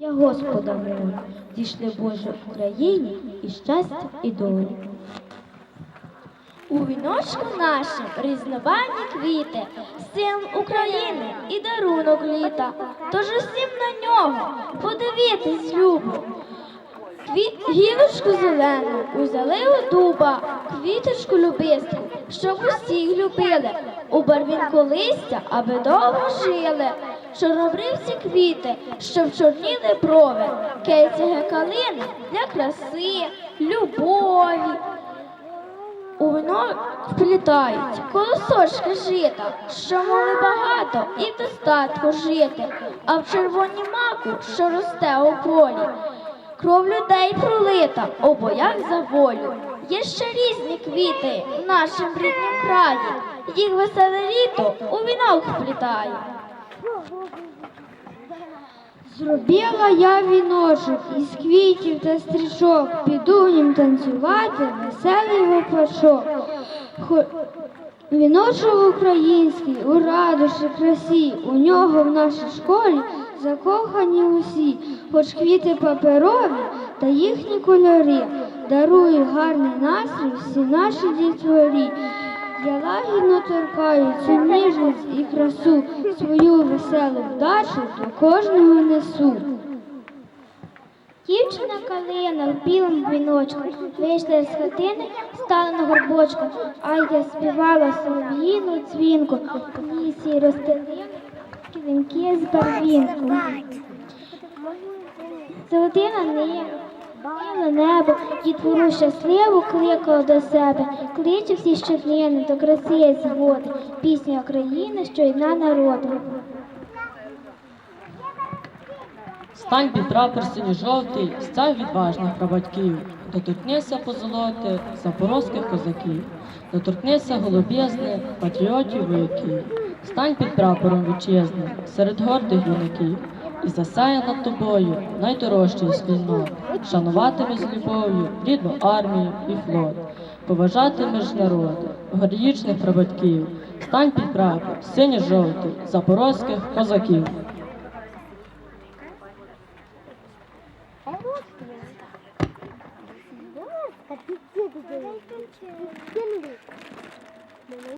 Я Господа молю, дійшли Боже Україні і щастя, і долі. У віночку нашим різнобарні квіти, син України і дарунок літа. Тож усім на нього подивитись любо. Кві... Гілочку зелену узяли у дуба, квіточку любистку, щоб усіх любили. У барвінку листя, аби довго жили. Чорнобривці квіти, щоб чорніли брови, кейцяги калини для краси, любові. У вино вплітають колосочки жита, що моли багато і в достатку жити, а в червоній маку, що росте у полі. Кров людей пролита у боях за волю. Є ще різні квіти в нашому ріднім краї. Їх веселе літо у вінок вплітає. Зробила я віночок із квітів та стрічок, піду нім танцювати веселий випачок. Хо- Віночок український у радощі красі, у нього в нашій школі закохані усі, хоч квіти паперові та їхні кольори дарують гарний настрій всі наші дітворі. Я лагідно торкаю цю ніжність і красу, свою веселу вдачу для кожного несу. Дівчина калина в білому віночку вийшла з хатини, стала на горбочку, а я співала солов'їну дзвінку, лісі розстелили килимки з барвінку. Золотина небо, біле небо, дітвору щасливу кликала до себе, кличе всі щоднини до краси згоди, пісня України, що єдна народу. Стань під прапор синьо-жовтий, стяг відважних прабатьків, доторкнися позолоти запорозьких козаків, доторкнися голуб'язни патріотів вояків, стань під прапором вітчизни, серед гордих юнаків, і над тобою найдорожчий спільнот, шануватимеш з любов'ю рідну армію і флот, поважатимеш народ, героїчних прабатьків, стань під прапор синьо-жовтий запорозьких козаків.